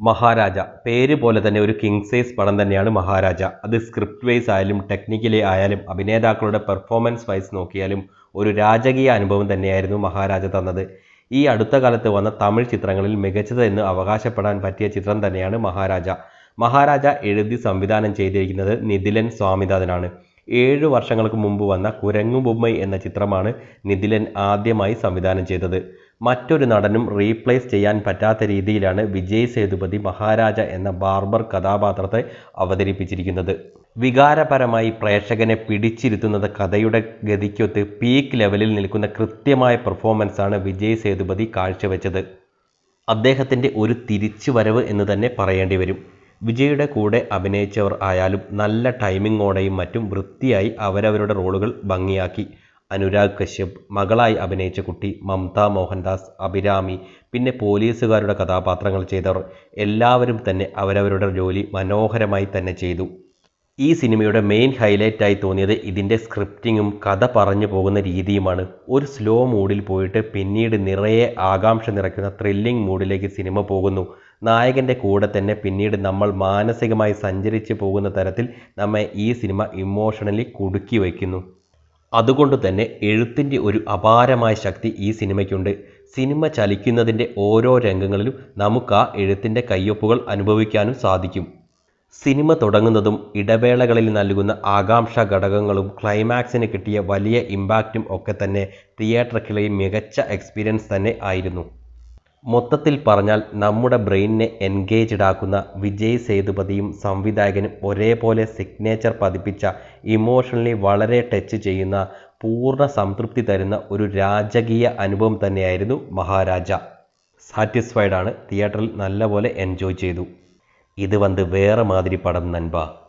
മഹാരാജ. പേര് പോലെ തന്നെ ഒരു കിങ് സൈസ് പടം തന്നെയാണ് മഹാരാജ. അത് സ്ക്രിപ്റ്റ് വൈസ് ആയാലും ടെക്നിക്കലി ആയാലും അഭിനേതാക്കളുടെ പെർഫോമൻസ് വൈസ് നോക്കിയാലും ഒരു രാജകീയ അനുഭവം തന്നെയായിരുന്നു മഹാരാജ തന്നത്. ഈ അടുത്ത കാലത്ത് വന്ന തമിഴ് ചിത്രങ്ങളിൽ മികച്ചത് എന്ന് അവകാശപ്പെടാൻ പറ്റിയ ചിത്രം തന്നെയാണ് മഹാരാജ. മഹാരാജ എഴുതി സംവിധാനം ചെയ്തിരിക്കുന്നത് നിതിലൻ സ്വാമിനാഥനാണ്. ഏഴു വർഷങ്ങൾക്ക് മുമ്പ് വന്ന കുരങ്ങു ബൊമ്മൈ എന്ന ചിത്രമാണ് നിതിലൻ ആദ്യമായി സംവിധാനം ചെയ്തത്. മറ്റൊരു നടനും റീപ്ലേസ് ചെയ്യാൻ പറ്റാത്ത രീതിയിലാണ് വിജയ് സേതുപതി മഹാരാജ എന്ന ബാർബർ കഥാപാത്രത്തെ അവതരിപ്പിച്ചിരിക്കുന്നത്. വികാരപരമായി പ്രേക്ഷകനെ പിടിച്ചിരുത്തുന്നത് കഥയുടെ ഗതിക്കൊത്ത് പീക്ക് ലെവലിൽ നിൽക്കുന്ന കൃത്യമായ പെർഫോമൻസാണ് വിജയ് സേതുപതി കാഴ്ചവെച്ചത്. അദ്ദേഹത്തിന്റെ ഒരു തിരിച്ചുവരവ് എന്ന് തന്നെ പറയേണ്ടി വരും. വിജയുടെ കൂടെ അഭിനയിച്ചവർ ആയാലും നല്ല ടൈമിങ്ങോടെയും മറ്റും വൃത്തിയായി അവരവരുടെ റോളുകൾ ഭംഗിയാക്കി. അനുരാഗ് കശ്യപ് മകളായി അഭിനയിച്ച കുട്ടി മമത മോഹൻദാസ് അഭിരാമി പിന്നെ പോലീസുകാരുടെ കഥാപാത്രങ്ങൾ ചെയ്തവർ എല്ലാവരും തന്നെ അവരവരുടെ ജോലി മനോഹരമായി തന്നെ ചെയ്തു. ഈ സിനിമയുടെ മെയിൻ ഹൈലൈറ്റായി തോന്നിയത് ഇതിന്റെ സ്ക്രിപ്റ്റിങ്ങും കഥ പറഞ്ഞു പോകുന്ന രീതിയുമാണ്. ഒരു സ്ലോ മൂഡിൽ പോയിട്ട് പിന്നീട് നിറയെ ആകാംക്ഷ നിറയ്ക്കുന്ന ത്രില്ലിംഗ് മൂഡിലേക്ക് സിനിമ പോകുന്നു. നായകന്റെ കൂടെ തന്നെ പിന്നീട് നമ്മൾ മാനസികമായി സഞ്ചരിച്ച് പോകുന്ന തരത്തിൽ നമ്മെ ഈ സിനിമ ഇമോഷണലി കുടുക്കി വയ്ക്കുന്നു. അതുകൊണ്ട് തന്നെ എഴുത്തിന്റെ ഒരു അപാരമായ ശക്തി ഈ സിനിമയ്ക്കുണ്ട്. സിനിമ ചലിക്കുന്നതിന്റെ ഓരോ രംഗങ്ങളിലും നമുക്ക് ആ എഴുത്തിന്റെ കയ്യൊപ്പുകൾ അനുഭവിക്കാനും സാധിക്കും. സിനിമ തുടങ്ങുന്നതും ഇടവേളകളിൽ നൽകുന്ന ആകാംക്ഷ ഘടകങ്ങളും ക്ലൈമാക്സിന് കിട്ടിയ വലിയ ഇമ്പാക്റ്റും ഒക്കെ തന്നെ തിയേറ്ററിലെ മികച്ച എക്സ്പീരിയൻസ് തന്നെ ആയിരുന്നു. മൊത്തത്തിൽ പറഞ്ഞാൽ നമ്മുടെ ബ്രെയിനിനെ എൻഗേജ്ഡ് ആക്കുന്ന വിജയ് സേതുപതിയും സംവിധായകനും ഒരേപോലെ സിഗ്നേച്ചർ പതിപ്പിച്ച ഇമോഷണലി വളരെ ടച്ച് ചെയ്യുന്ന പൂർണ സംതൃപ്തി തരുന്ന ഒരു രാജകീയ അനുഭവം തന്നെയായിരുന്നു മഹാരാജ. സാറ്റിസ്ഫൈഡ് ആണ് തിയേറ്ററിൽ നല്ലപോലെ എൻജോയ് ചെയ്തു. இது வந்து வேற மாதிரி படம் நண்பா.